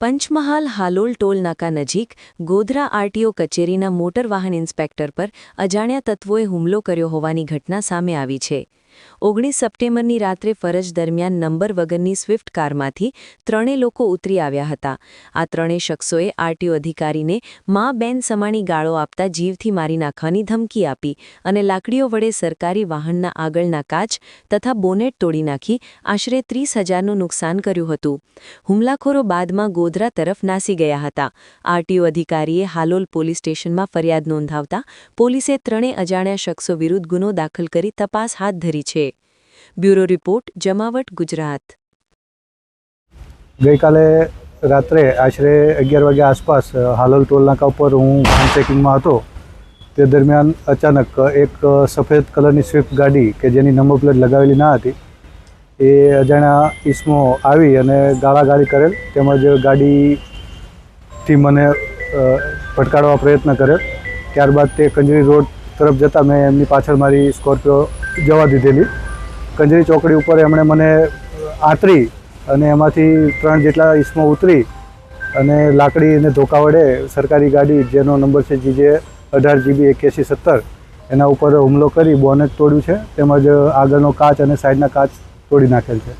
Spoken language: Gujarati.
પંચમહાલ હાલોલ ટોલ નાકા નજીક ગોધરા આરટીઓ કચેરીના મોટર વાહન ઇન્સ્પેક્ટર પર અજાણ્યા તત્વોએ હુમલો કર્યો હોવાની ઘટના સામે આવી છે. ઓગણીસ સપ્ટેમ્બરની રાત્રે ફરજ દરમિયાન નંબર વગરની સ્વિફ્ટ કારમાંથી ત્રણેય લોકો ઉતરી આવ્યા હતા. આ ત્રણેય શખ્સોએ આરટીઓ અધિકારીને મા બેન સમાણી ગાળો આપતા જીવથી મારી નાખવાની ધમકી આપી અને લાકડીઓ વડે સરકારી વાહનના આગળના કાચ તથા બોનેટ તોડી નાખી આશરે ત્રીસ હજારનું નુકસાન કર્યું હતું. હુમલાખોરો બાદમાં ગોધરા તરફ નાસી ગયા હતા. આરટીઓ અધિકારીએ હાલોલ પોલીસ સ્ટેશનમાં ફરિયાદ નોંધાવતા પોલીસે ત્રણેય અજાણ્યા શખ્સો વિરુદ્ધ ગુનો દાખલ કરી તપાસ હાથ ધરી છે. બ્યુરો રિપોર્ટ, જમાવટ, ગુજરાત. ગઈકાલે રાત્રે આશરે અગિયાર વાગ્યા આસપાસ હાલોલ ટોલ નાકા ઉપર હું વાહન ચેકિંગમાં હતો. તે દરમિયાન અચાનક એક સફેદ કલરની સ્વિફ્ટ ગાડી કે જેની નંબર પ્લેટ લગાવેલી ના હતી, એ અજાણ્યા ઈસમો આવી અને ગાળાગાળી કરેલ તેમજ ગાડીથી મને ફટકારવા પ્રયત્ન કરેલ. ત્યારબાદ તે કંજરી રોડ તરફ જતાં મેં એમની પાછળ મારી સ્કોર્પિયો જવા દીધેલી. કંજરી ચોકડી ઉપર એમણે મને આંતરી અને એમાંથી ત્રણ જેટલા ઈસમો ઉતરી અને લાકડી અને ધોકા વડે સરકારી ગાડી, જેનો નંબર છે જીજે અઢાર જીબી એક્યાસી સત્તર, એના ઉપર હુમલો કરી બોનેટ તોડ્યું છે. તેમજ આગળનો કાચ અને સાઈડના કાચ તોડી નાખેલ છે.